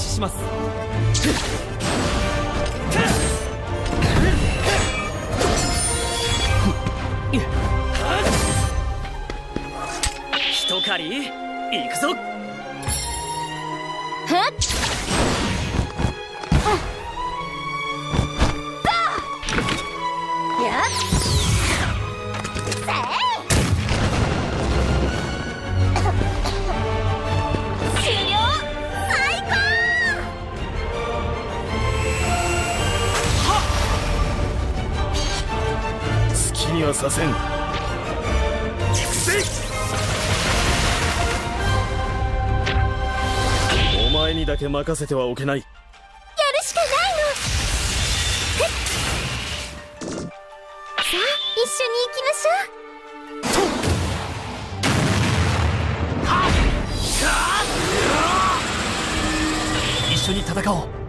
始します。一狩り行くぞ。はっにはさせん？お前にだけ任せてはおけない。やるしかないの。さあ一緒に行きましょう。一緒に戦おう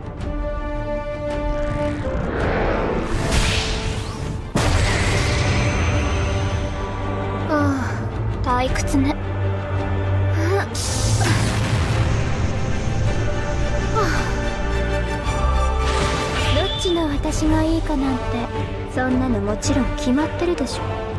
どっちの私がいいかなんてそんなのもちろん決まってるでしょ。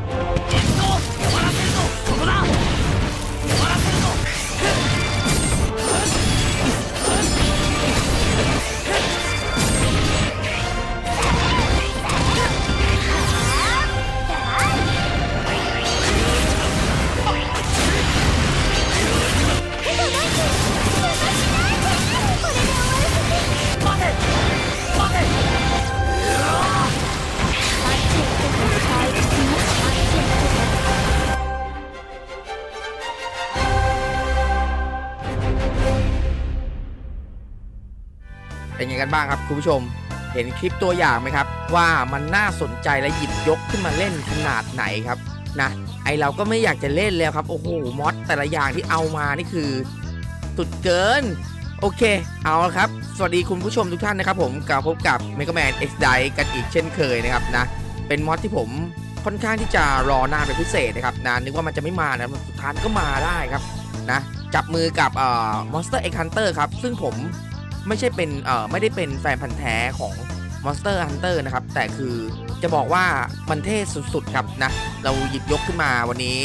กันบ้างครับคุณผู้ชม เห็นคลิปตัวอย่างไหมครับ ว่ามันน่าสนใจและหยิบยกขึ้นมาเล่นขนาดไหนครับนะไอเราก็ไม่อยากจะเล่นแล้วครับโอ้โหมอดแต่ละอย่างที่เอามานี่คือสุดเกิน โอเค เอาละครับ สวัสดีคุณผู้ชมทุกท่านนะครับผมกลับพบกับ Mega Man X d i กันอีกเช่นเคยนะครับนะเป็นมอดที่ผมค่อนข้างที่จะรอนานเป็นพิเศษนะครับนะนึกว่ามันจะไม่มานะสุดท้ายก็มาได้ครับนะจับมือกับเอ่อ Monster X Hunter ครับซึ่งผม ไม่ใช่เป็นเอ่อไม่ได้เป็นแฟนพันธ์แท้ของ Monster Hunter นะครับ แต่คือจะบอกว่ามันเท่สุดๆครับนะ เราหยิบยกขึ้นมาวันนี้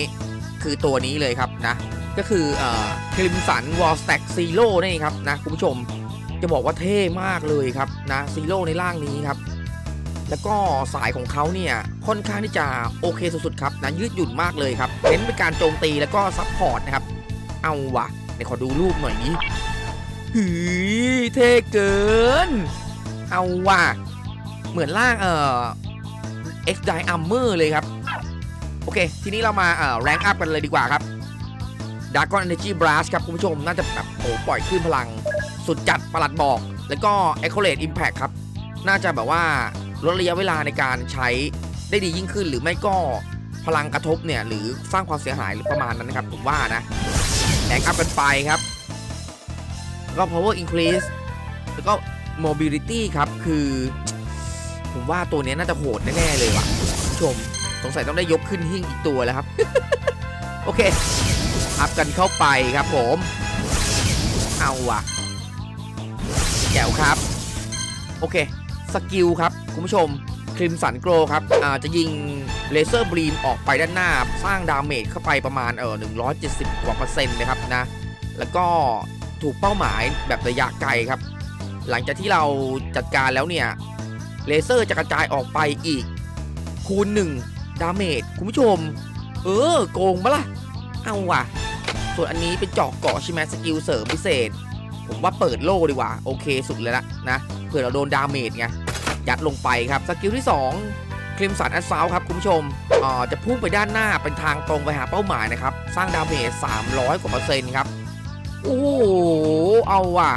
คือตัวนี้เลยครับนะ ก็คือเอ่อคลิมสันวอลสแต็กซีโร่นี่ครับนะคุณผู้ชมจะบอกว่าเท่มากเลยครับนะซีโร่ในร่างนี้ครับ แล้วก็สายของเขาเนี่ยค่อนข้างที่จะโอเคสุดๆครับนะยืดหยุ่นมากเลยครับเน้นเป็นการโจมตีแล้วก็ซับพอร์ตนะครับ เอาวะเดี๋ยวขอดูรูปหน่อยนี้ หือเท่เกิน เอาว่ะ เหมือนร่างเอ่อ X d i Armor เลยครับ โอเค ทีนี้เรามาเอ่อแรงอัพกันเลยดีกว่าครับ d a r k o n Energy Blast ครับ คุณผู้ชม น่าจะแบบโอ้ปล่อยคลื่นพลัง สุดจัดประหลัดบอก แล้วก็ a c c o l a t e Impact ครับ น่าจะแบบว่าลดระยะเวลาในการใช้ได้ดียิ่งขึ้น หรือไม่ก็พลังกระทบเนี่ย หรือสร้างความเสียหายหรือประมาณนั้นนะครับ ผมว่านะแรงอัพกันไปครับ แล้วก็ power increase แล้วก็ mobility ครับ คือ ผมว่าตัวนี้น่าจะโหดแน่ๆเลยว่ะคุณผู้ชม สงสัยต้องได้ยกขึ้นหิ้งอีกตัวแล้วครับ โอเค อัพกันเข้าไปครับผม เอาว่ะแจ๋วครับ โอเค สกิลครับ คุณผู้ชมคริมสันโกรครับอ่าจะยิงเลเซอร์บรีมออกไปด้านหน้า สร้างดาเมจเข้าไปประมาณเออ170 กว่าเปอร์เซ็นต์นะครับนะ แล้วก็ ถูกเป้าหมายแบบระยะไกลครับ หลังจากที่เราจัดการแล้วเนี่ยเลเซอร์จะกระจายออกไปอีก คูณ1ดาเมจคุณผู้ชม เออ โกงปะล่ะ เอาว่ะ ส่วนอันนี้เป็นจอกเกาะใช่ไหมสกิลเสริมพิเศษ ผมว่าเปิดโล่ดีกว่า โอเคสุดเลยละนะเผื่อเราโดนดาเมจไงยัดลงไปครับ สกิลที่2คลิมสันแอสซาวครับคุณผู้ชมอ่าจะพุ่งไปด้านหน้าเป็นทางตรงไปหาเป้าหมายนะครับ สร้างดาเมจ300กว่าเปอร์เซ็นต์ครับ โอ้โห เอาว่ะ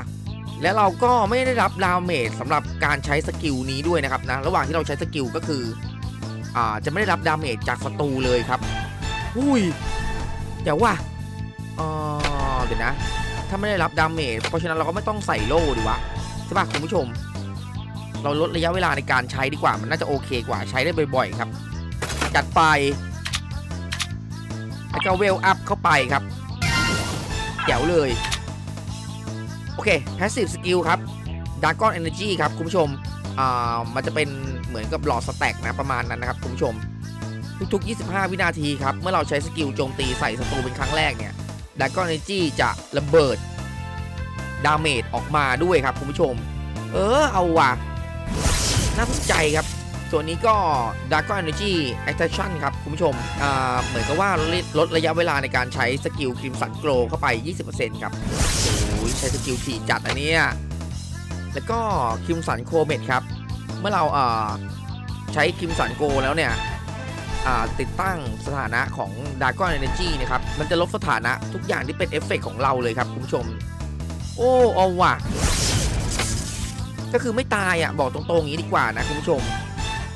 และเราก็ไม่ได้รับดาเมจสำหรับการใช้สกิลนี้ด้วยนะครับนะ ระหว่างที่เราใช้สกิลก็คือ อ่า จะไม่ได้รับดาเมจจากศัตรูเลยครับ อุ้ยเดี๋ยวว่ะอ่าเดี๋ยวนะ ถ้าไม่ได้รับดาเมจ เพราะฉะนั้นเราก็ไม่ต้องใส่โล่ดีว่าใช่ปะคุณผู้ชม เราลดระยะเวลาในการใช้ดีกว่า มันน่าจะโอเคกว่า ใช้ได้บ่อยๆครับ จัดไปแล้วก็เวลอัพเข้าไปครับ แจ๋วเลยโออเค Passive Skill ครับ Dragon Energy ครับคุณผู้ชม อ่า มันจะเป็นเหมือนกับหลอดสแต็กนะประมาณนั้นนะครับคุณผู้ชม ทุกๆ 25 วินาทีครับ เมื่อเราใช้สกิลโจมตีใส่ศัตรูเป็นครั้งแรกเนี่ย Dragon Energy จะระเบิดดาเมจออกมาด้วยครับคุณผู้ชม เออ เอาว่ะ น่าสนใจครับ ส่วนนี้ก็ Dragon Energy Attraction ครับ คุณผู้ชม เหมือนกับว่าลดลดระยะเวลาในการใช้สกิลครีมสันโกลเข้าไป 20%ครับโอ้ยใช้สกิลถี่จัดอันนี้ แล้วก็คิมสันโคเมดครับ เมื่อเราใช้คิมสันโกแล้วเนี่ยติดตั้งสถานะของด a ก้อน Energy นะครับ มันจะลบสถานะทุกอย่างที่เป็นเอฟเฟกต์ของเราเลยครับ คุณผู้ชม โอ้เอาว่ะ ก็คือไม่ตายอะ บอกตรงๆอย่างนี้ดีกว่านะคุณผู้ชม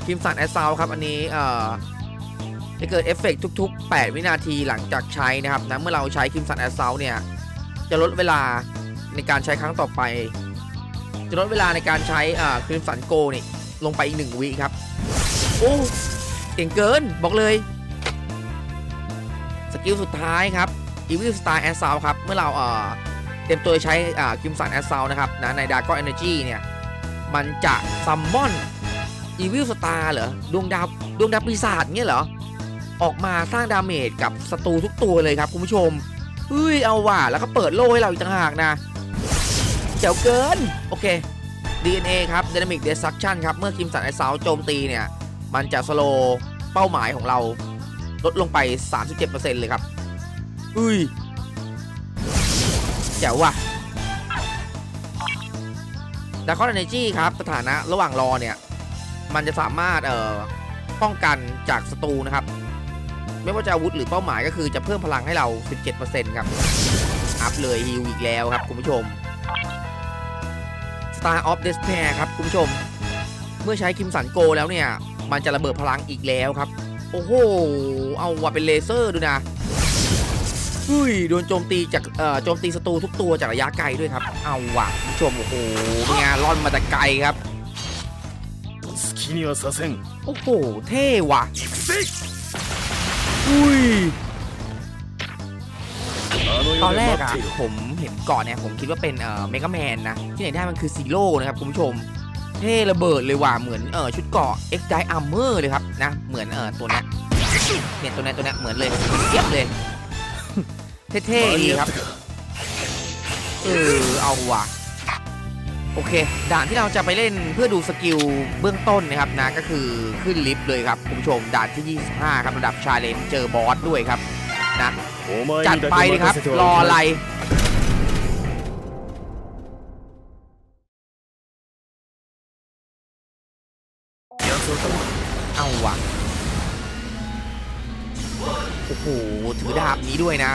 คิมสันแอสซาวครับอันนี้เอ่อจะเกิดเอฟเฟกต์ทุก ๆ 8 วินาทีหลังจากใช้นะครับนะเมื่อเราใช้คิมสันแอสซาวเนี่ยจะลดเวลาในการใช้ครั้งต่อไป จะลดเวลาในการใช้อ่าครีมสันโกนี่ลงไปอีกหนึ่งวิครับโอ้เก่งเกินบอกเลย สกิลสุดท้ายครับ Evil Star a s s a u l ครับเมื่อเราเอ่อเตรียมตัวใช้อ่าคิมสัน a s s a u l นะครับนะใน Dark Energy เนี่ยมันจะซัมมอน Evil Star เหรอดวงดาวดวงดาวปีศาจเงี้ยเหรอ ออกมาสร้างดาเมจกับศัตรูทุกตัวเลยครับคุณผู้ชมเฮ้ยเอาว่ะแล้วก็เปิดโล่ให้เราอีกต่างหากนะเจ๋วเกิน โอเค DNA ครับ Dynamic Destruction ครับ เมื่อคิมสันไอซาวโจมตีเนี่ย มันจะสโลเป้าหมายของเรา ลดลงไป 37%เลยครับอุ้ยเจ๋วว่ะด a คอน Energy ครับ สถานะระหว่างรอเนี่ย มันจะสามารถเอ่อป้องกันจากศัตรูนะครับ ไม่ว่าจะอาวุธหรือเป้าหมายก็คือจะเพิ่มพลังให้เรา 17%ครับ อัพเลยฮิวอีกแล้วครับคุณผู้ชม Star of Despair ครับคุณผู้ชม เมื่อใช้คิมสันโกแล้วเนี่ย มันจะระเบิดพลังอีกแล้วครับ โอ้โห เอาว่าเป็นเลเซอร์ดูนะอุ้ยโดนโจมตีจากเอ่อโจมตีศัตรูทุกตัวจากระยะไกลด้วยครับ เอาว่ะคุณผู้ชมโอ้โหเป็นไงร่อนมาแต่ไกลครับ 好きにはさせん โอ้โห เท่ว่ะ 行くぜ อุ้ย あの ตอน 世 แร で ก 待っ อะ ていろ ผมเห็นก่อนเนี่ยผมคิดว่าเป็นเอ่อเมกาแมนนะ ที่ไหนได้มันคือซีโร่นะครับคุณผู้ชม เท่ระเบิดเลยว่ะเหมือนเออชุดเกราะ X d i Armor เลยครับนะ เหมือนเออตัวเนี้ยเนี่ยตัวเนี้ยตัวเนี้ยเหมือนเลยเทียบเลย เท่ๆดีครับ เออเอาว่ะ โอเค ด่านที่เราจะไปเล่นเพื่อดูสกิลเบื้องต้นนะครับนะก็คือขึ้นลิฟต์เลยครับคุณผู้ชมด่านที่ 25 ครับระดับชาเลนจ์เจอบอสด้วยครับนะจัดไปเลยครับ รออะไรเอาวะโอ้โหถือดาบนี้ด้วยนะ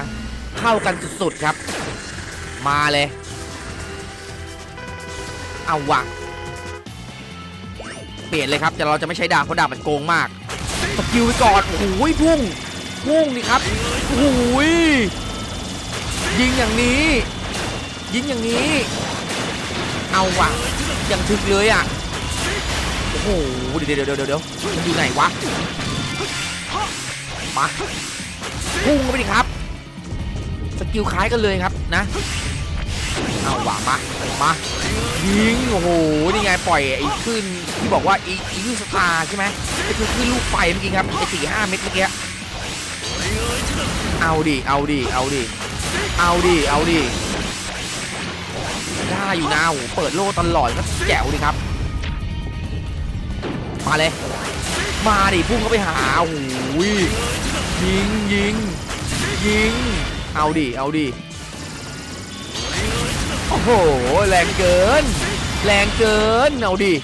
เข้ากันสุดๆครับ มาเลย เอาวะเปลี่ยนเลยครับแต่เราจะไม่ใช้ดาบเพราะดาบมันโกงมากสกิลไปก่อนโอ้โหพุ่งพุ่งนี่ครับโอ้โหยิงอย่างนี้ ยิงอย่างนี้ เอาว่ะยังถึกเลยอะโอ้โหเดี๋ยวเดี๋ยวเดี๋ยวเดี๋ยวมันอยู่ไหนวะมาพุ่งไปดิครับ สกิลคล้ายกันเลยครับนะ เอาว่ะมามายิงโอ้โหนี่ไงปล่อยไอ้ขึ้นที่บอกว่าไอีอีลูสตาร์ใช่ไหมก็คือขึ้นลูกไฟเมื่อกี้ครับไอ้สี่ห้าเม็ดเมื่อกี้เอาดิเอาดิเอาดิเอาดิเอาดิได้อยู่นะโอ้โหเปิดโล่ตลอดก็แจ๋วดิครับ มาเลย มาดิพุ่งเข้าไปหาโอ้โหยิงยิงยิง เอาดิเอาดิ โอ้โห แรงเกิน แรงเกิน เอาดิ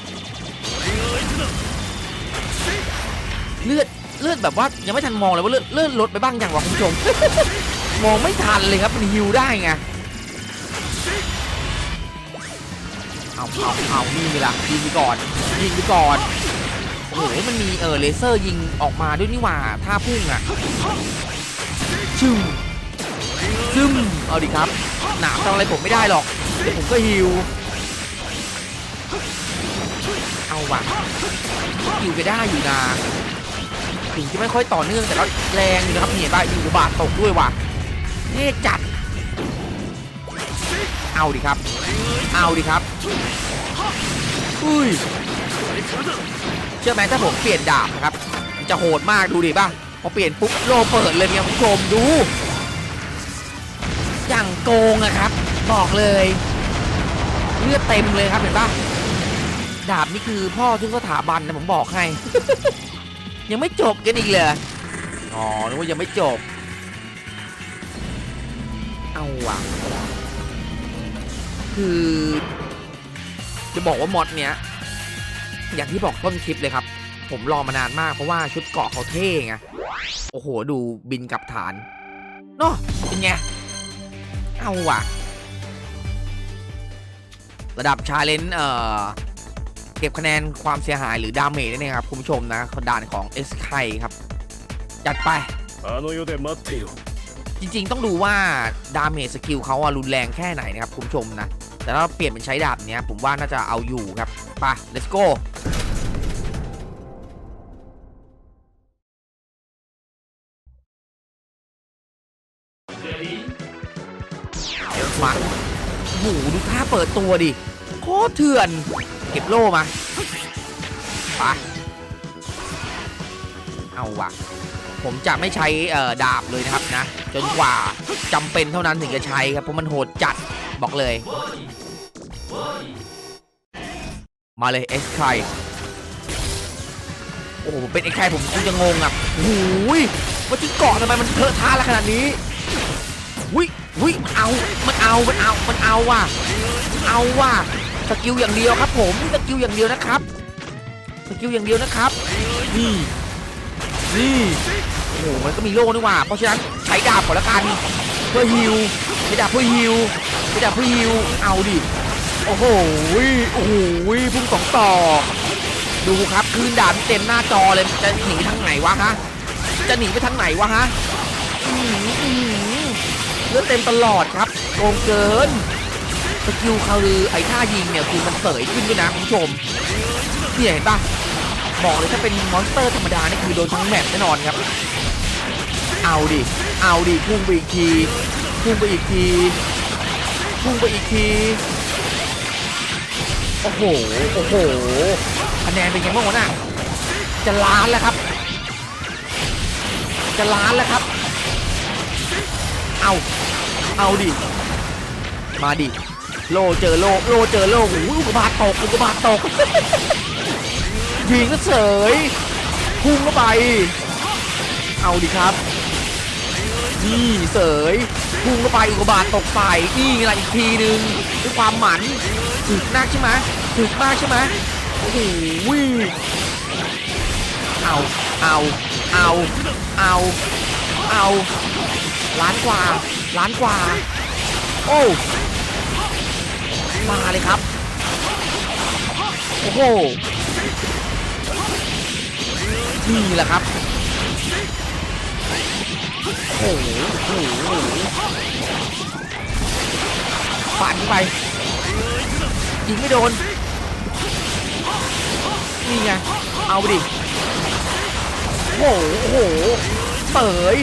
เลือด เลือดแบบว่ายังไม่ทันมองเลยว่าเลือดเลือดลดไปบ้างอย่างวะคุณผู้ชม มองไม่ทันเลยครับมันฮิวได้ไง เอาเอาเอานี่มีละยิงไปก่อน ยิงไปก่อนโอ้โหมันมีเออเลเซอร์ยิงออกมาด้วยนี่หว่าท่าพุ่งอะ ชึม ซึมเอาดิครับหนามทำอะไรผมไม่ได้หรอกเดี๋ยวผมก็ฮิวเอาว่ะฮิวไปได้อยู่นะถึงจะไม่ค่อยต่อเนื่องแต่ก็แรงอยู่นะครับนี่เห็นป่ะอยู่บาทตกด้วยว่ะเท่จัด เอาดิครับ เอาดิครับอุ้ยเชื่อไหมถ้าผมเปลี่ยนดาบนะครับจะโหดมากดูดิป่ะพอเปลี่ยนปุ๊บโลเปิดเลยเนี่ยคุณผู้ชมดู อย่างโกงอะครับ บอกเลยเลือดเต็มเลยครับเห็นป่ะดาบนี่คือพ่อทุกสถาบันนะผมบอกให้ ยังไม่จบกันอีกเลยอ๋อนึกว่ายังไม่จบ เอาว่ะคือ จะบอกว่ามอดเนี้ยอย่างที่บอกต้นคลิปเลยครับ ผมรอมานานมากเพราะว่าชุดเกราะเขาเท่ไงโอ้โห ดูบินกลับฐานเนาะเป็นไง เอาว่ะ ระดับชาเลนจ์เอ่อ เก็บคะแนนความเสียหายหรือดาเมจนี่นเครับ คุณผู้ชมนะด่านของเอสไคครับ จัดไป จริงๆต้องดูว่า ดาเมจสกิลเขาอะรุนแรงแค่ไหนนะครับ คุณผู้ชมนะ แต่ถ้าเปลี่ยนเป็นใช้ดาบเนี้ยผมว่าน่าจะเอาอยู่ครับไป let's go เปิดตัวดิ โคตรเถื่อน เก็บโล่มาไปเอาวะผมจะไม่ใช่ดาบเลยนะครับนะ จนกว่าจำเป็นเท่านั้นถึงจะใช้ครับ เพราะมันโหดจัดบอกเลย มาเลยเอ็กไคโอ้โหเป็นเอ็กไคผมคงจะงงอะโอ้ยว่าที่เกาะทำไมมันเทอะท่าละขนาดนี้วิวิ มันเอามันเอา มันเอา มันเอาว่ะเอาว่ะสกิลอย่างเดียวครับ ผมนี่สกิลอย่างเดียวนะครับสกิลอย่างเดียวนะครับ นี่ นี่โอ้โหมันก็มีโล่นี่ว่าเพราะฉะนั้นใช้ดาบก่อนละกัน เพื่อฮิวใช้ดาบเพื่อฮิวใช้ดาบเพื่อฮิวเอาดิ โอ้โห โอ้โห พุ่งสองต่อ ดูครับคืนดาบเต็มหน้าจอเลย จะหนีทางไหนวะฮะ จะหนีไปทางไหนวะฮะหืออื้อหือ เลือดเต็มตลอดครับโกงเกินสกิลเขาคือไอ้ท่ายิงเนี่ยคือมันเสยขึ้นด้วยนะคุณผู้ชมเนี่ยเห็นปะบอกเลยถ้าเป็นมอนสเตอร์ธรรมดานี่คือโดนทั้งแมปแน่นอนครับ เอาดิ เอาดิพุ่งไปอีกทีพุ่งไปอีกทีพุ่งไปอีกทีโอ้โหโอ้โหคะแนนเป็นยังไงบ้างวะน่ะจะล้านแล้วครับ จะล้านแล้วครับ เอา เอาดิ มาดิ โลเจอโลโลเจอโลโอ้โหอุกบาตตกอุกบาตตกยิงก็เสยพุ่งเข้าไป เอาดิครับ นี่เสยพุ่งเข้าไปอุกบาตตกใส่นี่ไงล่ะอีกทีหนึ่งด้วยความหมันถึกนักใช่ไหมถึกมากใช่ไหมโอ้โหเอาเอาเอาเอาเอาล้านกว่า ล้านกว่า โอ้มาเลยครับ โอ้โห นี่แหละครับ โอ้โหโอ้โหโอ้โหปั่นเข้าไปยิงไม่โดน นี่ไง เอาไปดิ โอ้โห โอ้โหเตย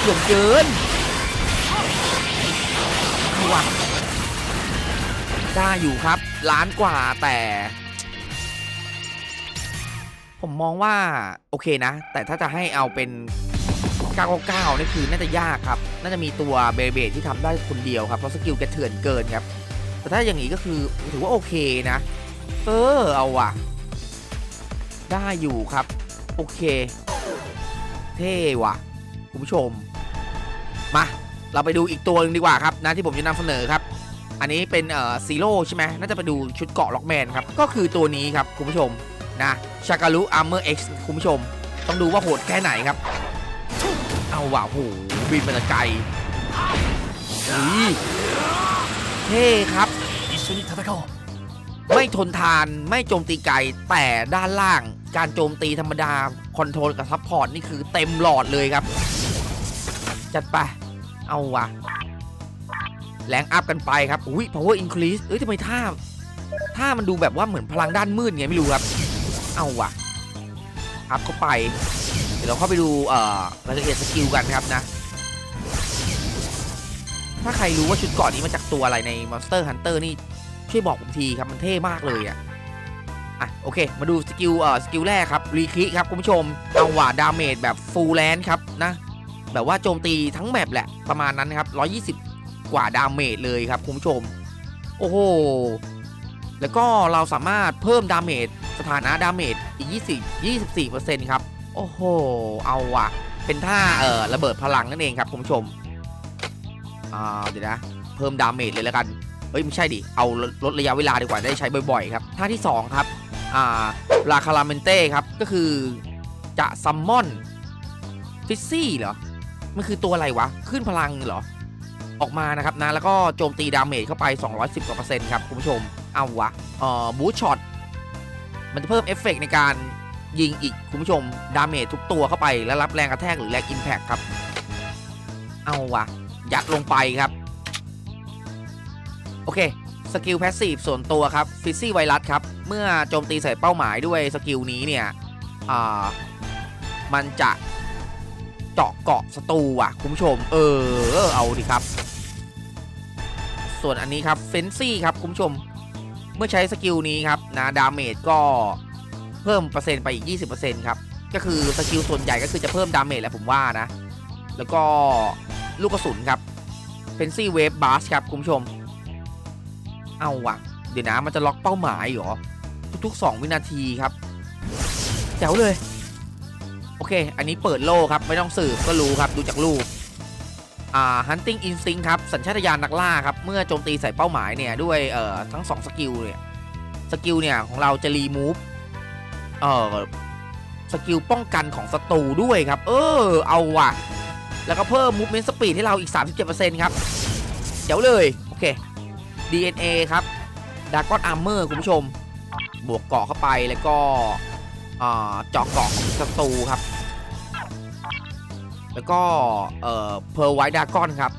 เกือบเกินเอา ว่ะ ได้อยู่ครับ ล้านกว่าแต่ ผมมองว่าโอเคนะ แต่ถ้าจะให้เอาเป็น999นี่คือน่าจะยากครับ น่าจะมีตัวเบเบที่ทำได้คนเดียวครับ เพราะสกิลแกเถื่อนเกินครับ แต่ถ้าอย่างนี้ก็คือถือว่าโอเคนะ เออ เอาว่ะ ได้อยู่ครับ โอเค เท่ว่ะ คุณผู้ชม มา เราไปดูอีกตัวนึงดีกว่าครับนะที่ผมจะนำเสนอครับ อันนี้เป็นเอ่อซีโร่ใช่ไหมน่าจะไปดูชุดเกาะล็อกแมนครับ ก็คือตัวนี้ครับคุณผู้ชมนะชากาลุอาร์เมอร์เอ็กซ์คุณผู้ชม ต้องดูว่าโหดแค่ไหนครับ เอาว่ะโหบินไปไกลเฮ้ครับไม่ทนทานไม่โจมตีไกลแต่ด้านล่างการโจมตีธรรมดา คอนโทรลกับซับพอร์ตนี่คือเต็มหลอดเลยครับ จัดไป เอาว่ะแรงอัพกันไปครับ อุ้ย power increase เอ้ยทำไมท่าท่ามันดูแบบว่าเหมือนพลังด้านมืดไงไม่รู้ครับ เอาว่ะ อัพเข้าไป เดี๋ยวเราเข้าไปดูเอ่อรายละเอียดสกิลกันครับนะ ถ้าใครรู้ว่าชุดกราะนี้มาจากตัวอะไรใน Monster Hunter นี่ ช่วยบอกผมทีครับ มันเท่มากเลยอะอะ โอเค มาดูสกิลเอ่อสกิลแรกครับรีคิครับคุณผู้ชม เอาว่าดาเมจแบบฟูลแลนด์ครับนะ แบบว่าโจมตีทั้งแมปแหละประมาณนั้นครับ 120 กว่าดาเมจเลยครับคุณผู้ชม โอ้โห แล้วก็เราสามารถเพิ่มดาเมจสถานะดาเมจอีก 20 24%ครับ โอ้โห เอาว่ะ เป็นท่าเอ่อระเบิดพลังนั่นเองครับคุณผู้ชมอ่าเดี๋ยวนะ เพิ่มดาเมจเลยแล้วกัน เฮ้ย ไม่ใช่ดิ เอาลดลดระยะเวลาดีกว่าได้ใช้บ่อยๆครับ ท่าที่ 2 ครับ อ่าลาคาราเมนเต้ครับ ก็คือจะซัมมอนฟิซซี่เหรอ มันคือตัวอะไรวะ ขึ้นพลังเหรอ ออกมานะครับนะ แล้วก็โจมตีดาเมจเข้าไป 210กว่าเปอร์เซ็นต์ครับ คุณผู้ชม เอาวะเอ่อบูช็อต มันจะเพิ่มเอฟเฟกต์ในการยิงอีก คุณผู้ชม ดาเมจทุกตัวเข้าไป แล้วรับแรงกระแทกหรือแรงอิมแพคครับ เอาวะ ยัดลงไปครับ โอเค สกิลแพสซีฟส่วนตัวครับ ฟิซซี่ไวรัสครับ เมื่อโจมตีใส่เป้าหมายด้วยสกิลนี้เนี่ย อ่า มันจะ เจาะเกาะศัตรูอะคุณผู้ชม เออเอาดิครับ ส่วนอันนี้ครับเฟนซี่ครับคุณผู้ชม เมื่อใช้สกิลนี้ครับนะดาเมจก็เพิ่มเปอร์เซ็นต์ไปอีก 20%ครับ ก็คือสกิลส่วนใหญ่ก็คือจะเพิ่มดาเมจแหละผมว่านะ แล้วก็ลูกกระสุนครับเฟนซี่เวฟบาสครับคุณผู้ชม เอาว่ะ เดี๋ยวนะมันจะล็อกเป้าหมายเหรอ ทุกๆ 2 วินาทีครับแจ๋วเลย โอเค อันนี้เปิดโล่ครับ ไม่ต้องสืบก็รู้ครับ ดูจากรูป อ่า hunting instinct ครับ สัญชาตญาณนักล่าครับ เมื่อโจมตีใส่เป้าหมายเนี่ย ด้วย เอ่อ ทั้ง2สกิลเนี่ย สกิลเนี่ย ของเราจะรีมูฟ เอ่อ สกิลป้องกันของศัตรูด้วยครับ เออ เอาว่ะ แล้วก็เพิ่ม movement speed ให้เราอีก 37%ครับเจ๋วเลย โอเค DNA ครับดากอนอาร์เมอร์คุณผู้ชม บวกเกาะเข้าไปแล้วก็ เจาะเกาะของศัตรูครับ แล้วก็เอ่อเพอร์ไวท์ดากอนครับ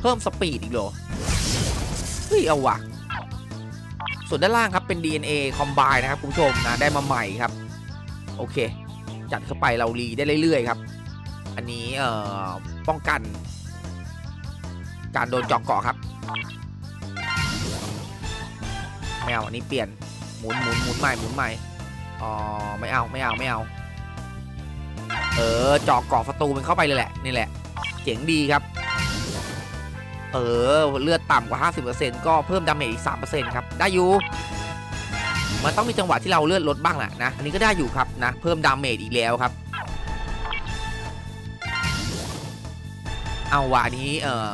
เพิ่มสปีดอีกเหรอเฮ้ยเอาวะส่วนด้านล่างครับเป็น DNA คอมไบนะครับคุณผู้ชมนะได้มาใหม่ครับ โอเค จัดเข้าไปเรารีได้เรื่อยๆครับ อันนี้เอ่อป้องกัน การโดนจาะเกาะครับไม่เอาอันนี้เปลี่ยนหมุนหมุนหมุนใหม่หมุนใหม่ อ๋อไม่เอาไม่เอาไม่เอา เออเจาะเกาะศัตรูมันเข้าไปเลยแหละนี่แหละ เจ๋งดีครับ เออเลือดต่ำกว่า 50%ก็เพิ่มดาเมจอีก 3%ครับได้อยู่มันต้องมีจังหวะที่เราเลือดลดบ้างแหละนะ อันนี้ก็ได้อยู่ครับนะ เพิ่มดาเมจอีกแล้วครับ เอาวะนนี้เออ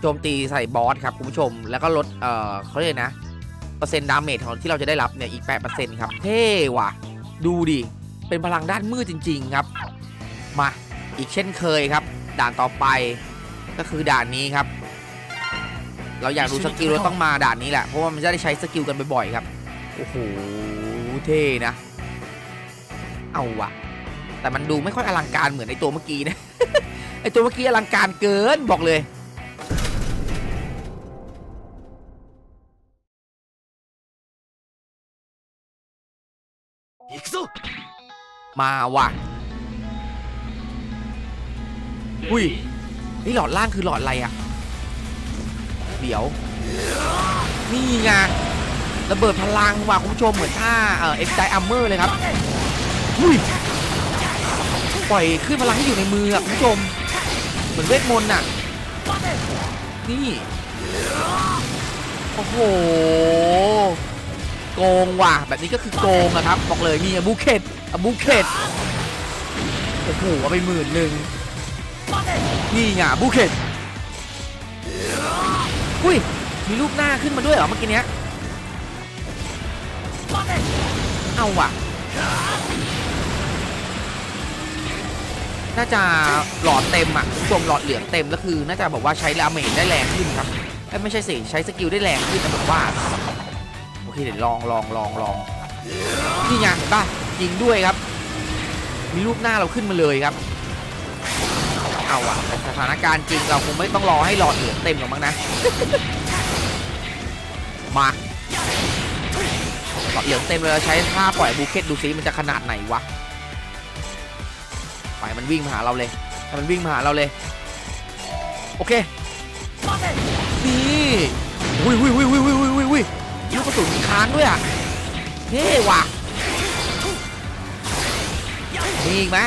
โจมตีใส่บอสครับคุณผู้ชม แล้วก็ลดเออเขาเรียกนะ เปอร์เซ็นต์ดาเมจของที่เราจะได้รับเนี่ยอีก8%ครับ เท่ว่ะ ดูดิ เป็นพลังด้านมืดจริง ๆ ครับ มาอีกเช่นเคยครับ ด่านต่อไปก็คือด่านนี้ครับ เราอยากดูสกิลเราต้องมาด่านนี้แหละ เพราะว่ามันจะได้ใช้สกิลกันบ่อยๆครับ โอ้โห เท่นะ เอาว่ะแต่มันดูไม่ค่อยอลังการเหมือนในตัวเมื่อกี้นะ ไอตัวเมื่อกี้อลังการเกินบอกเลย มาว่ะ อุ้ย นี่หลอดล่างคือหลอดอะไรอะเดี๋ยว นี่ไงระเบิดพลังว่ะคุณผู้ชมเหมือนท่าเอ่อเอ็กซ์ไดอัมเมอร์เลยครับอุ้ยปล่อยขึ้นพลังให้อยู่ในมืออะคุณผู้ชม เหมือนเวทมนต์น่ะ นี่ โอ้โห โกงว่ะ แบบนี้ก็คือโกงอะครับ บอกเลยนี่อบูเคตอบูเคตโอ้โหเอาไปหมื่นหนึ่งนี่ไงบูเคตอุ้ย มีรูปหน้าขึ้นมาด้วยเหรอเมื่อกี้เนี้ยเอาว่ะ น่าจะหลอดเต็มอะคุณผู้ชมหลอดเหลืองเต็มแล้วคือ น่าจะบอกว่าใช้ดาเมจได้แรงขึ้นครับ ไม่ใช่สิ ใช้สกิลได้แรงขึ้นนะผมว่า เคเดี๋ยวลองลองลองลองนี่ไงเห็นป่ะยิงด้วยครับ มีรูปหน้าเราขึ้นมาเลยครับเอาอะสถานการณ์จริงเราคงไม่ต้องรอให้หลอดเหลืองเต็มหรอกมั้งนะ มาหลอดเหลืองเต็มเลยเราใช้ท่าปล่อยบูเกตดูซิมันจะขนาดไหนวะไปมันวิ่งมาหาเราเลยให้มันวิ่งมาหาเราเลย โอเคนี่อุ้ยอุ้ยอุ้ยอุ กระสุนค้างด้วยอะเท่ว่ะมีอีกไหม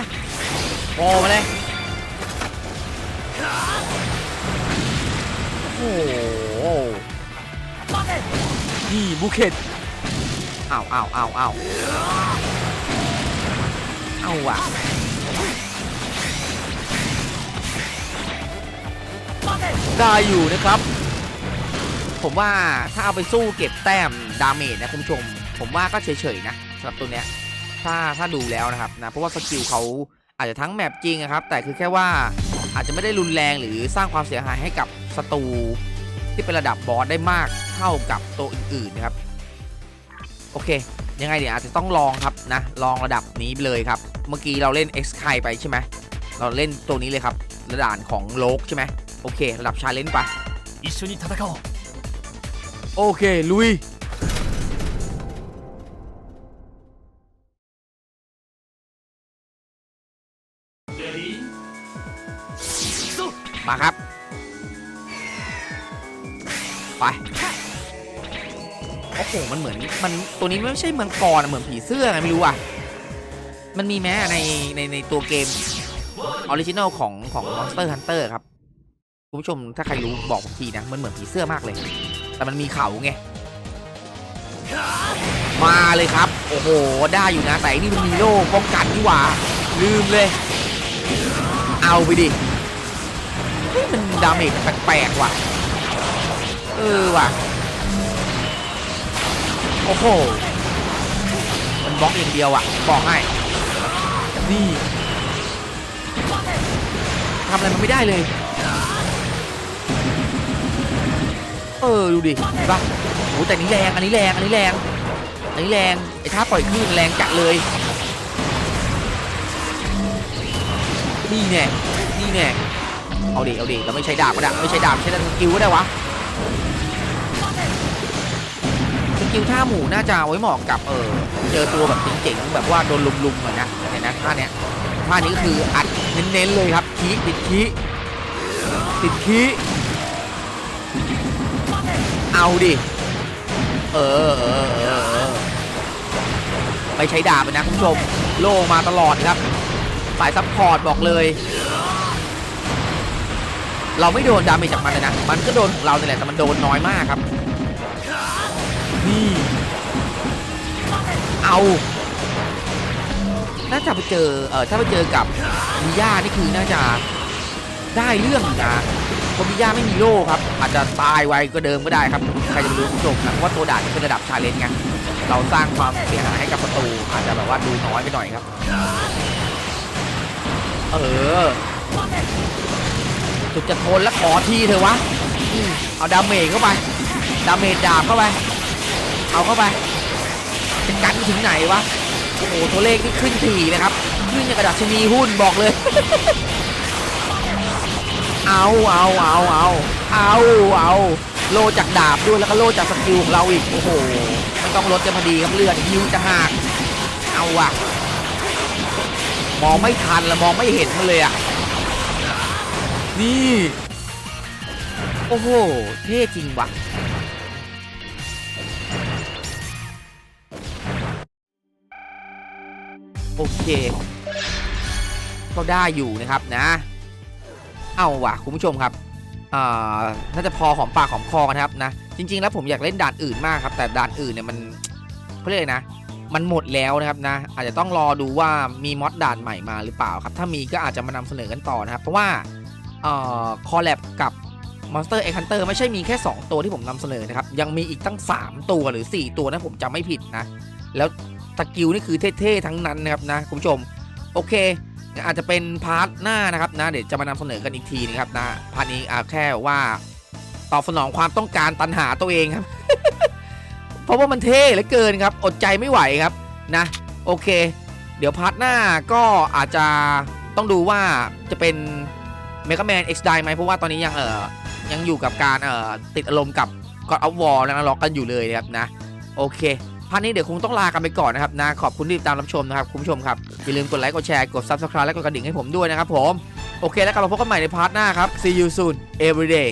โผล่มาเลยโอ้โหนี่บุเคนอ้าวอ้าวอ้าวอ้าวเอาว่ะได้อยู่นะครับ ผมว่าถ้าเอาไปสู้เก็บแต้มดาเมจนะคุณผู้ชม ผมว่าก็เฉยๆนะสำหรับตัวเนี้ย ถ้าถ้าดูแล้วนะครับนะ เพราะว่าสกิลเขาอาจจะทั้งแมปจริงนะครับ แต่คือแค่ว่าอาจจะไม่ได้รุนแรงหรือสร้างความเสียหายให้กับศัตรูที่เป็นระดับบอสได้มากเท่ากับตัวอื่นๆนะครับ โอเค ยังไงเดี๋ยวอาจจะต้องลองครับนะ ลองระดับนี้ไปเลยครับ เมื่อกี้เราเล่น X ไคไปใช่ไหมเราเล่นตัวนี้เลยครับ ระดับของโลกใช่ไหมโอเค ระดับชาเลนจ์ไป 一緒に戦おう โอเค ลุยมาครับ ไป โอ้โห มันเหมือน มัน ตัวนี้ไม่ใช่มังกรอะเหมือนผีเสื้อไงไม่รู้อะ มันมีแม้ใน ใน ในตัวเกมออริจินอลของของ Monster Hunter ครับ คุณผู้ชมถ้าใครรู้บอกผมทีนะ มันเหมือนผีเสื้อมากเลย แต่มันมีเขาไง มาเลยครับ โอ้โห ได้อยู่นะ แต่นนี่มันมีโล่ป้องกันนี่หว่า ลืมเลย เอาไปดิเฮ้ยมันดาเมจแปลกๆว่ะ เออว่ะ โอ้โห มันบล็อกอย่างเดียวอะ บอกให้ นี่ทำอะไรมันไม่ได้เลย เออดูดิเห็นปะโอ้แต่นี้แรงอันนี้แรงอันนี้แรงอันนี้แรงไอ้ท่าปล่อยคลื่นแรงจัดเลยนี่แน่นี่แน่เอาดิเอาดิเราไม่ใช้ดาบก็ได้ไม่ใช้ดาบใช้สกิลก็ได้วะสกิลท่าหมูน่าจะไว้เหมาะกับเออเจอตัวแบบเจ๋งๆแบบว่าโดนลุมๆเหมือนนะเห็นนะท่าเนี้ยท่านี้ก็คืออัดเน้นๆเลยครับคีติดคีติดคี เอาดิ เออเออเออไม่ใช้ดาบนะคุณผู้ชม โลมาตลอดครับ สายซัพพอร์ตบอกเลย เราไม่โดนดาเมจจากมันเลยนะ มันก็โดนของเราเนี่ยแหละ แต่มันโดนน้อยมากครับ นี่ เอา น่าจะไปเจอ เออถ้าไปเจอกับมิย่านี่คือน่าจะได้เรื่องนะเพราะมิย่าไม่มีโล่ครับ อาจจะตายไวก็เดิมก็ได้ครับ ใครจะรู้คุณผู้ชมนะเพราะว่าตัวด่านนี่เป็นระดับชาเลนจ์ไงเราสร้างความเสียหายให้กับประตู อาจจะแบบว่าดูน้อยไปหน่อยครับ เออจุดจะทนแล้วขอทีเถอะวะเอาดาเมจเข้าไปดาเมจดาบเข้าไป เอาเข้าไปจะกันถึงไหนวะโอ้โหตัวเลขนี่ขึ้นถี่นะครับ ขึ้นอย่างกระดาษชนีหุ้นบอกเลย เอาเอาเอาเอา เอาเอาโลจากดาบด้วยแล้วก็โลจากสกิลของเราอีกโอ้โหไม่ต้องลดกันพอดีครับเลือดยิวจะหักเอาว่ะมองไม่ทันล้วมองไม่เห็นมันเลยอะนี่โอ้โหเท่จริงว่ะโอเคก็ได้อยู่นะครับนะ เอาว่ะคุณผู้ชมครับ น่าจะพอหอมปากหอมคอนะครับนะ จริง ๆ แล้วผมอยากเล่นด่านอื่นมากครับ แต่ด่านอื่นเนี่ยมันเขาเรียกอะไรนะ มันหมดแล้วนะครับนะ อาจจะต้องรอดูว่ามีมอดด่านใหม่มาหรือเปล่าครับ ถ้ามีก็อาจจะมานำเสนอกันต่อนะครับ เพราะว่าออคอลแลบกับ Monster X Hunter ไม่ใช่มีแค่ 2 ตัวที่ผมนำเสนอนะครับ ยังมีอีกตั้ง 3 ตัวหรือ 4 ตัวนะผมจำไม่ผิดนะ แล้วสกิลนี่คือเท่ๆทั้งนั้นนะครับนะคุณผู้ชม โอเค อาจจะเป็นพาร์ทหน้านะครับนะเดี๋ยวจะมานำเสนอกันอีกทีนะครับนะพาร์ทนี้อาแค่ว่าตอบสนองความต้องการตันหาตัวเองครับ เพราะว่ามันเท่เหลือเกินครับ อดใจไม่ไหวครับนะโอเค เดี๋ยวพาร์ทหน้าก็อาจจะต้องดูว่าจะเป็น m e g a Man X Die ไหมเพราะว่าตอนนี้ยังเออยังอยู่กับการเออติดอารมณ์กับ God of War แล้วล็อกกันอยู่เลยนะครับนะ โอเค พาร์ทนี้เดี๋ยวคงต้องลากันไปก่อนนะครับนะขอบคุณที่ติดตามรับชมนะครับคุณผู้ชมครับอย่าลืมกดไลค์กดแชร์กด Subscribe และกดกระดิ่งให้ผมด้วยนะครับผมโอเคแล้วกลับมาพบกันใหม่ในพาร์ทหน้าครับ see you soon every day